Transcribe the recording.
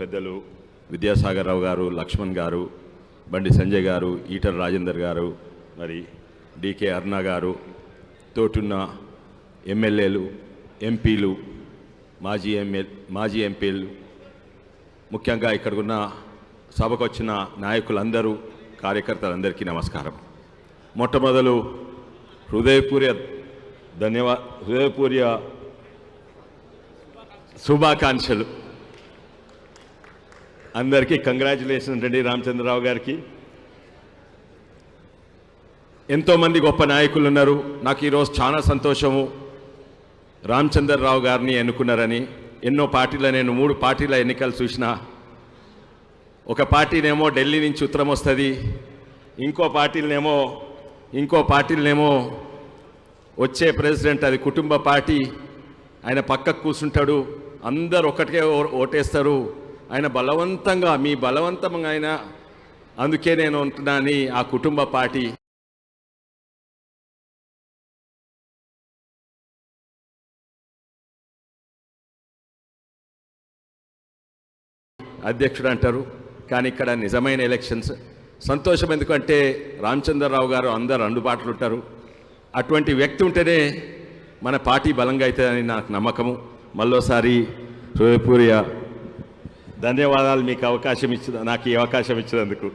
పెద్దలు విద్యాసాగర్ రావు గారు లక్ష్మణ్ గారు బండి సంజయ్ గారు ఈటర్ రాజేందర్ గారు మరి డికే అర్ణ గారు తోటున్న ఎమ్మెల్యేలు ఎంపీలు మాజీ ఎమ్మెల్ మాజీ ఎంపీలు ముఖ్యంగా ఇక్కడికున్న సభకు వచ్చిన నాయకులందరూ కార్యకర్తలందరికీ నమస్కారం. మొట్టమొదలు హృదయపూర్య ధన్యవా హృదయపూర్య శుభాకాంక్షలు. అందరికీ కంగ్రాచులేషన్ అండి రామచంద్రరావు గారికి. ఎంతోమంది గొప్ప నాయకులు ఉన్నారు. నాకు ఈరోజు చాలా సంతోషము. రామచంద్రరావు గారిని ఎన్నుకున్నారని ఎన్నో పార్టీల నేను మూడు పార్టీల ఎన్నికలు చూసిన. ఒక పార్టీనేమో ఢిల్లీ నుంచి ఉత్తరం వస్తుంది ఇంకో పార్టీలనేమో ఇంకో పార్టీలనేమో వచ్చే ప్రెసిడెంట్ అది కుటుంబ పార్టీ ఆయన పక్కకు కూర్చుంటాడు అందరు ఒకటికే ఓటేస్తారు. ఆయన బలవంతంగా మీ బలవంతంగా ఆయన. అందుకే నేను ఉంటున్నాను ఆ కుటుంబ పార్టీ అధ్యక్షుడు అంటారు కానీ ఇక్కడ నిజమైన ఎలక్షన్స్. సంతోషం ఎందుకంటే రామచంద్రరావు గారు అందరు అందుబాటులో ఉంటారు. అటువంటి వ్యక్తి ఉంటేనే మన పార్టీ బలంగా అవుతుందని నాకు నమ్మకము. మళ్ళోసారి హృదయపూర్య ధన్యవాదాలు మీకు అవకాశం ఇచ్చిన నాకు ఈ అవకాశం ఇచ్చినందుకు.